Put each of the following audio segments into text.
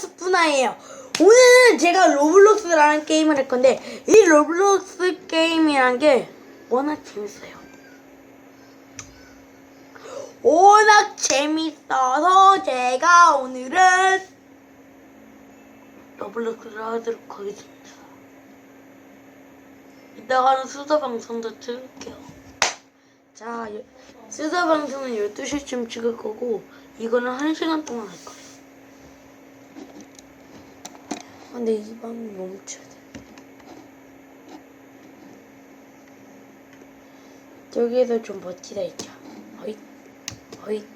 스푸나예요. 오늘은 제가 로블록스라는 게임을 할 건데 이 로블록스 게임이란 게 워낙 재밌어요. 워낙 재밌어서 제가 오늘은 로블록스를 하도록 하겠습니다. 이따가는 수다 방송도 찍을게요. 자, 여- 수다 방송은 12시쯤 찍을 거고 이거는 1시간 동안 할 거예요. 아, 근데 이 방이 멈춰야 돼. 저기에서 좀 멋지다 있죠. 허잇, 허잇.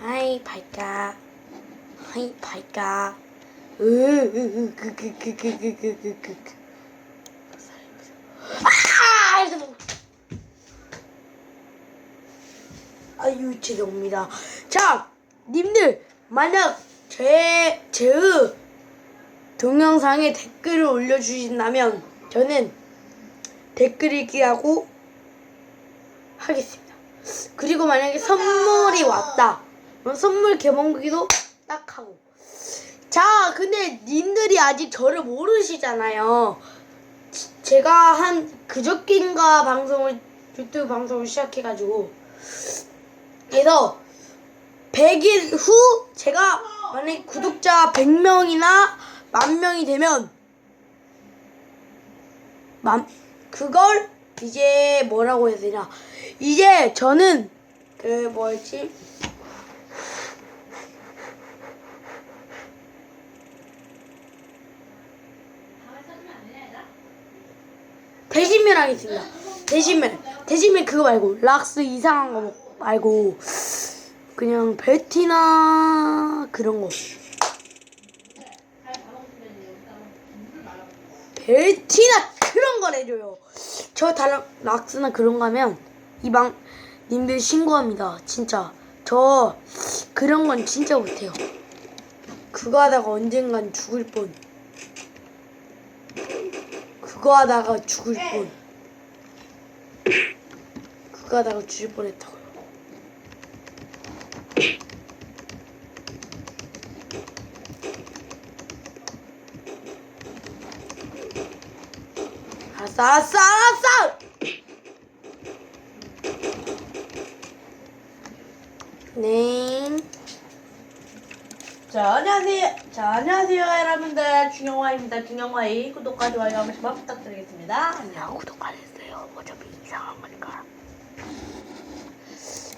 하이, 발까. 하이, 발까. 으, 으, 으, 그, 그, 그, 그, 그, 그, 그, 그, 그. 아! 아유, 죄송합니다. 자, 님들, 만약 제, 제의 동영상에 댓글을 올려주신다면 저는 댓글 읽기하고 하겠습니다. 그리고 만약에 선물이 왔다. 그럼 선물 개봉기도 딱 하고. 자, 근데 님들이 아직 저를 모르시잖아요. 지- 제가 한 그저께인가 방송을 유튜브 방송을 시작해가지고 그래서 100일 후 제가 만약에 구독자 100명이나 만 명이 되면 만 그걸 이제 뭐라고 해야 되냐? 이제 저는 그 뭐였지? 대신면 하겠습니다. 대신면 대신면 그거 말고 락스 이상한 거 말고 그냥 베티나 그런 거 벨티나 그런 걸 해줘요. 저 다른 락스나 그런 거 하면 이방 님들 신고합니다. 진짜 저 그런 건 진짜 못해요. 그거 하다가 언젠간 죽을 뻔. 그거 하다가 죽을 뻔. 그거 하다가 죽을 뻔했다고 알았어, 알았어, 알았어! 네. 자 안녕하세요. 자 안녕하세요 여러분들 중영화입니다. 중영화의 구독과 좋아요 한 번씩만 부탁드리겠습니다. 안녕. 구독 안 했어요. 어차피 이상한 거니까.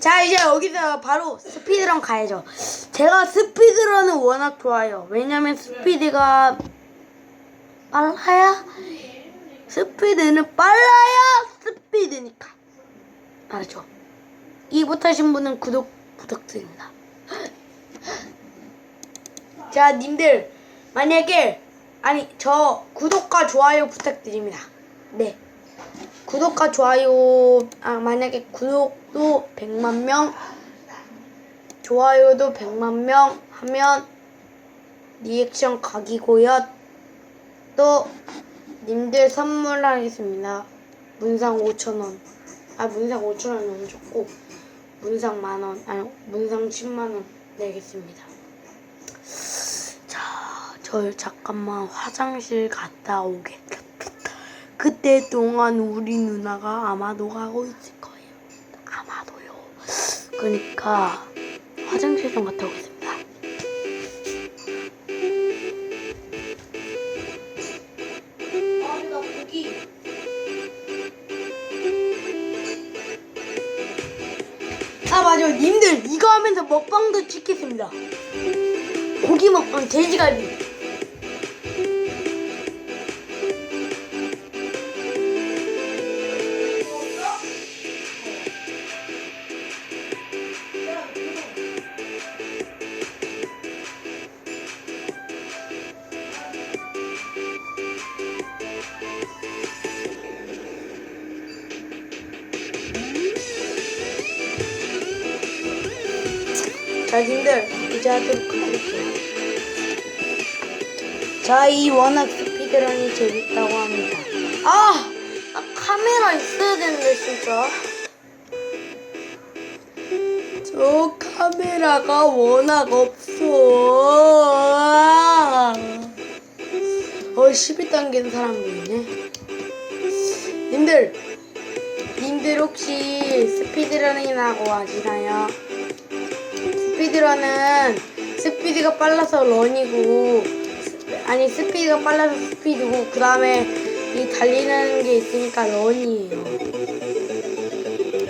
자, 이제 여기서 바로 스피드런 가야죠. 제가 스피드런을 워낙 좋아해요. 왜냐면 스피드가 빨라야 스피드는 빨라야 스피드니까. 알았죠? 이 못하신 분은 구독 부탁드립니다. 자, 님들 만약에 아니 저 구독과 좋아요 부탁드립니다. 네. 구독과 좋아요 아 만약에 구독도 100만 명 좋아요도 100만 명 하면 리액션 각이고요. 또 님들 선물하겠습니다. 문상 5,000원. 아 문상 5,000원 너무 좋고 문상 만원 아니 문상 10만원 내겠습니다. 자, 저 잠깐만 화장실 갔다 오겠습니다. 그때 동안 우리 누나가 아마도 가고 있을 거예요. 아마도요. 그러니까 화장실 좀 갔다 오겠습니다. 고기. 아 맞아, 님들 이거 하면서 먹방도 찍겠습니다. 고기 먹방 돼지갈비. 자, 님들 이제 하도록 할게요. 자, 이 워낙 스피드런이 재밌다고 합니다. 아! 나 카메라 있어야 되는데, 진짜. 저 카메라가 워낙 없어. 11단계는 사람도 있네. 님들, 님들 혹시 스피드러닝이라고 아시나요? 스피드런은 스피드가 빨라서 런이고, 스- 아니, 스피드가 빨라서 스피드고, 그 다음에 이 달리는 게 있으니까 런이에요.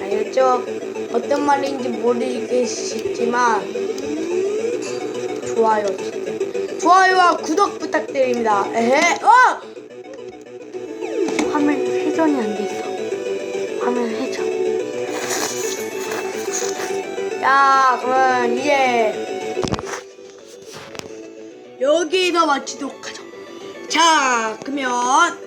알겠죠? 어떤 말인지 모르겠지만, 좋아요. 좋아요와 구독 부탁드립니다. 에헤, 어! 화면 회전이 안 돼 있어. 화면 회전. 야, 그러면 이제 여기서 마치도록 하죠. 자, 그러면